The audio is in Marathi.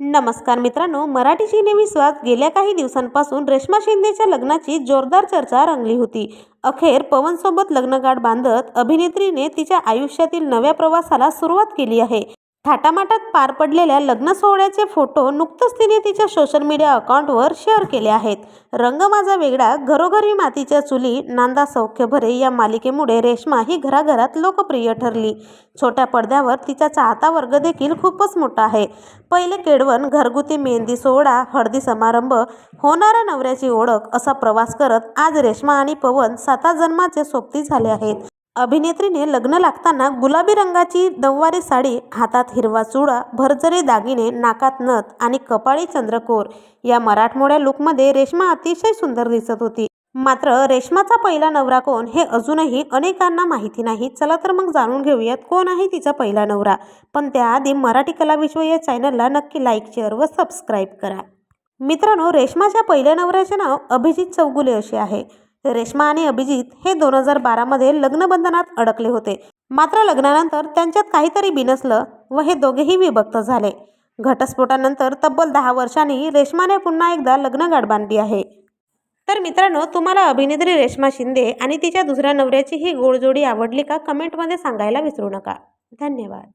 नमस्कार मित्रांनो मराठी सिनेविश्वात गेल्या काही दिवसांपासून रेश्मा शिंदेच्या लग्नाची जोरदार चर्चा रंगली होती. अखेर पवनसोबत लग्नगाठ बांधत अभिनेत्रीने तिच्या आयुष्यातील नव्या प्रवासाला सुरुवात केली आहे. थाटामाटात पार पडलेल्या लग्न सोहळ्याचे फोटो नुकतंच तिने तिच्या सोशल मीडिया अकाउंटवर शेअर केले आहेत. रंग माझा वेगळा घरोघरी मातीच्या चुली नांदा सौख्य भरे या मालिकेमुळे रेश्मा ही घराघरात लोकप्रिय ठरली. छोट्या पडद्यावर तिचा चाहता वर्ग देखील खूपच मोठा आहे. पहिले केडवण घरगुती मेहंदी सोहळा हळदी समारंभ होणाऱ्या नवऱ्याची ओळख असा प्रवास करत आज रेश्मा आणि पवन साता जन्माचे सोबती झाले आहेत. अभिनेत्रीने लग्न लागताना गुलाबी रंगाची नऊवारी साडी हातात हिरवा चुडा भरजरी दागिने नाकात नथ आणि कपाळी चंद्रकोर. या मराठमोळ्या लुकमध्ये रेश्मा अतिशय सुंदर दिसत होती. मात्र रेश्माचा पहिला नवरा कोण हे अजूनही अनेकांना माहिती नाही. चला तर मग जाणून घेऊयात कोण आहे तिचा पहिला नवरा. पण त्याआधी मराठी कलाविश्व या चॅनलला नक्की लाईक शेअर व सबस्क्राईब करा. मित्रांनो रेश्माच्या पहिल्या नवऱ्याचे नाव अभिजित चौगुले असे आहे. रेश्मा आणि अभिजित हे दोन हजार बारामध्ये लग्नबंधनात अडकले होते. मात्र लग्नानंतर त्यांच्यात काहीतरी बिनसलं व हे दोघेही विभक्त झाले. घटस्फोटानंतर तब्बल दहा वर्षांनी रेश्माने पुन्हा एकदा लग्नगाठ बांधली आहे. तर मित्रांनो तुम्हाला अभिनेत्री रेश्मा शिंदे आणि तिच्या दुसऱ्या नवऱ्याची ही गोडजोडी आवडली का? कमेंटमध्ये सांगायला विसरू नका. धन्यवाद.